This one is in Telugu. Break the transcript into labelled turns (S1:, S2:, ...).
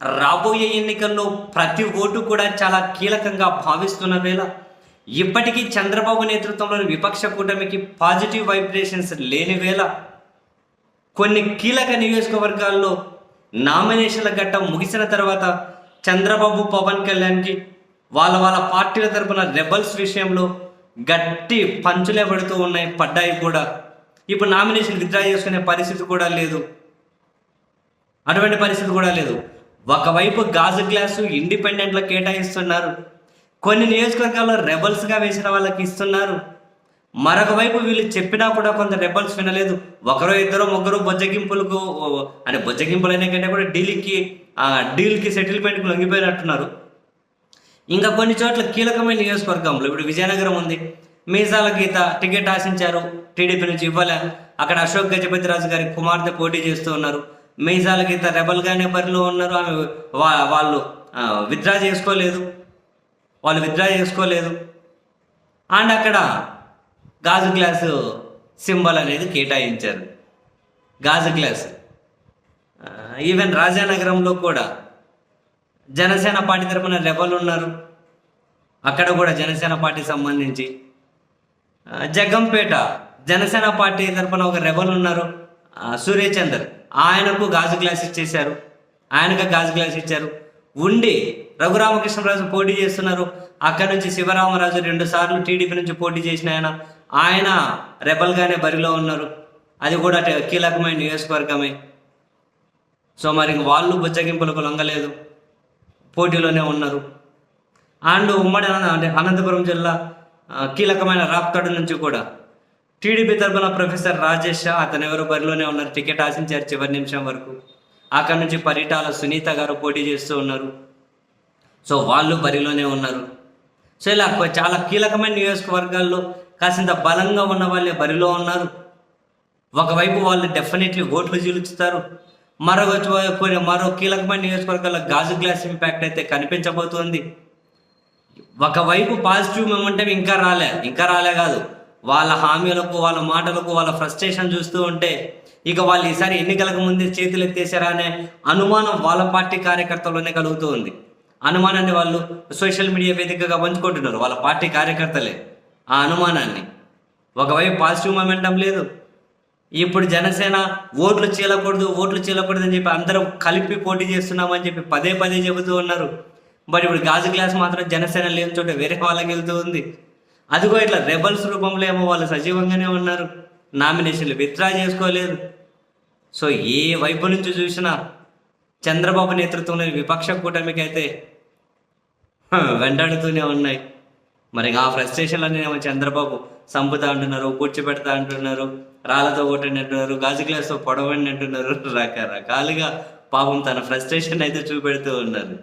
S1: రాబోయే ఎన్నికల్లో ప్రతి ఓటు కూడా చాలా కీలకంగా భావిస్తున్న వేళ ఇప్పటికీ చంద్రబాబు నేతృత్వంలోని విపక్ష కూటమికి పాజిటివ్ వైబ్రేషన్స్ లేని వేళ కొన్ని కీలక నియోజకవర్గాల్లో నామినేషన్ల ఘట్టం ముగిసిన తర్వాత చంద్రబాబు పవన్ కళ్యాణ్కి వాళ్ళ వాళ్ళ పార్టీల తరపున రెబల్స్ విషయంలో గట్టి పంచులే పడుతూ ఉన్నాయి పడ్డాయి కూడా. ఇప్పుడు నామినేషన్ విత్డ్రా చేసుకునే పరిస్థితి కూడా లేదు. అటువంటి పరిస్థితి కూడా లేదు. ఒకవైపు గాజు గ్లాసు ఇండిపెండెంట్లో కేటాయిస్తున్నారు. కొన్ని నియోజకవర్గాల్లో రెబల్స్గా వేసిన వాళ్ళకి ఇస్తున్నారు. మరొక వైపు వీళ్ళు చెప్పినా కూడా కొంత రెబల్స్ వినలేదు. ఒకరో ఇద్దరు ముగ్గురు బొజ్జగింపులకు అంటే బొజ్జగింపులు అనే కంటే కూడా డీల్కి డీల్కి సెటిల్మెంట్కి లొంగిపోయినట్టున్నారు. ఇంకా కొన్ని చోట్ల కీలకమైన నియోజకవర్గంలో ఇప్పుడు విజయనగరం ఉంది. మీసాల గీత టికెట్ ఆశించారు. టీడీపీ నుంచి ఇవ్వలే. అక్కడ అశోక్ గజపతి రాజు గారి కుమార్తె పోటీ చేస్తూ ఉన్నారు. మీసాల గీత కానీ బరిలో ఉన్నారు. ఆమె వా- వాళ్ళు విత్డ్రా చేసుకోలేదు. వాళ్ళు విత్డ్రా చేసుకోలేదు. అండ్ అక్కడ గాజు గ్లాసు సింబల్ అనేది కేటాయించారు. గాజు గ్లాస్. ఈవెన్ రాజానగరంలో కూడా జనసేన పార్టీ తరపున రెబల్ ఉన్నారు. అక్కడ కూడా జనసేన పార్టీ సంబంధించి. జగంపేట జగ్గంపేట జనసేన పార్టీ తరపున ఒక రెబల్ ఉన్నారు. సూర్యచందర్. ఆయనకు గాజు గ్లాస్ ఇచ్చేశారు. ఆయనకు గాజు గ్లాస్ ఇచ్చారు. ఉండి రఘురామకృష్ణరాజు పోటీ చేస్తున్నారు. అక్కడ నుంచి శివరామరాజు రెండు సార్లు టీడీపీ నుంచి పోటీ చేసిన ఆయన ఆయన రెబల్గానే బరిలో ఉన్నారు. అది కూడా కీలకమైన నియోజకవర్గమే. సో మరి వాళ్ళు బుజ్జగింపులకు లొంగలేదు. పోటీలోనే ఉన్నారు. అండ్ ఉమ్మడి అంటే అనంతపురం జిల్లా కీలకమైన రాప్తాడు నుంచి కూడా టీడీపీ తరఫున ప్రొఫెసర్ రాజేష్ షా అతను ఎవరు బరిలోనే ఉన్నారు? టికెట్ ఆశించారు చివరి నిమిషం వరకు. అక్కడ నుంచి పరిటాల సునీత గారు పోటీ చేస్తూ ఉన్నారు. సో వాళ్ళు బరిలోనే ఉన్నారు. సో ఇలా చాలా కీలకమైన నియోజకవర్గాల్లో కాసింత బలంగా ఉన్న వాళ్ళే బరిలో ఉన్నారు. ఒకవైపు వాళ్ళు డెఫినెట్లీ ఓట్లు చీలుచుతారు మరొక కొన్ని మరో కీలకమైన నియోజకవర్గాల్లో గాజు గ్లాస్ ఇంపాక్ట్ అయితే కనిపించబోతోంది. ఒకవైపు పాజిటివ్ మొమెంటం ఇంకా రాలే ఇంకా రాలే కాదు. వాళ్ళ హామీలకు వాళ్ళ మాటలకు వాళ్ళ ఫ్రస్ట్రేషన్ చూస్తూ ఉంటే ఇక వాళ్ళు ఈసారి ఎన్నికలకు ముందే చేతులు ఎత్తేసారా అనే అనుమానం వాళ్ళ పార్టీ కార్యకర్తల్లోనే కలుగుతూ ఉంది. అనుమానాన్ని వాళ్ళు సోషల్ మీడియా వేదికగా పంచుకుంటున్నారు వాళ్ళ పార్టీ కార్యకర్తలే. ఆ అనుమానాన్ని. ఒకవైపు పాజిటివ్ మొమెంటం లేదు. ఇప్పుడు జనసేన ఓట్లు చీలకూడదు ఓట్లు చీలకూడదు అని చెప్పి అందరం కలిపి పోటీ చేస్తున్నామని చెప్పి పదే పదే చెబుతూ ఉన్నారు. బట్ ఇప్పుడు గాజు గ్లాస్ మాత్రం జనసేన లేని చోట వేరే వాళ్ళకి వెళ్తూ ఉంది. అదిగో ఇట్లా రెబల్స్ రూపంలో ఏమో వాళ్ళు సజీవంగానే ఉన్నారు. నామినేషన్లు విత్డ్రా చేసుకోలేదు. సో ఏ వైపు నుంచి చూసినా చంద్రబాబు నేతృత్వంలోని విపక్ష కూటమికి అయితే వెంటాడుతూనే ఉన్నాయి. మరి ఆ ఫ్రస్ట్రేషన్లన్నీ ఏమో చంద్రబాబు సంపుతా అంటున్నారు కూర్చోబెడతా అంటున్నారు రాళ్ళతో కొట్టండి అంటున్నారు గాజు గ్లాస్తో పొడవండి అంటున్నారు. రకరకాలుగా పాపం తన ఫ్రస్ట్రేషన్ అయితే చూపెడుతూ ఉన్నారు.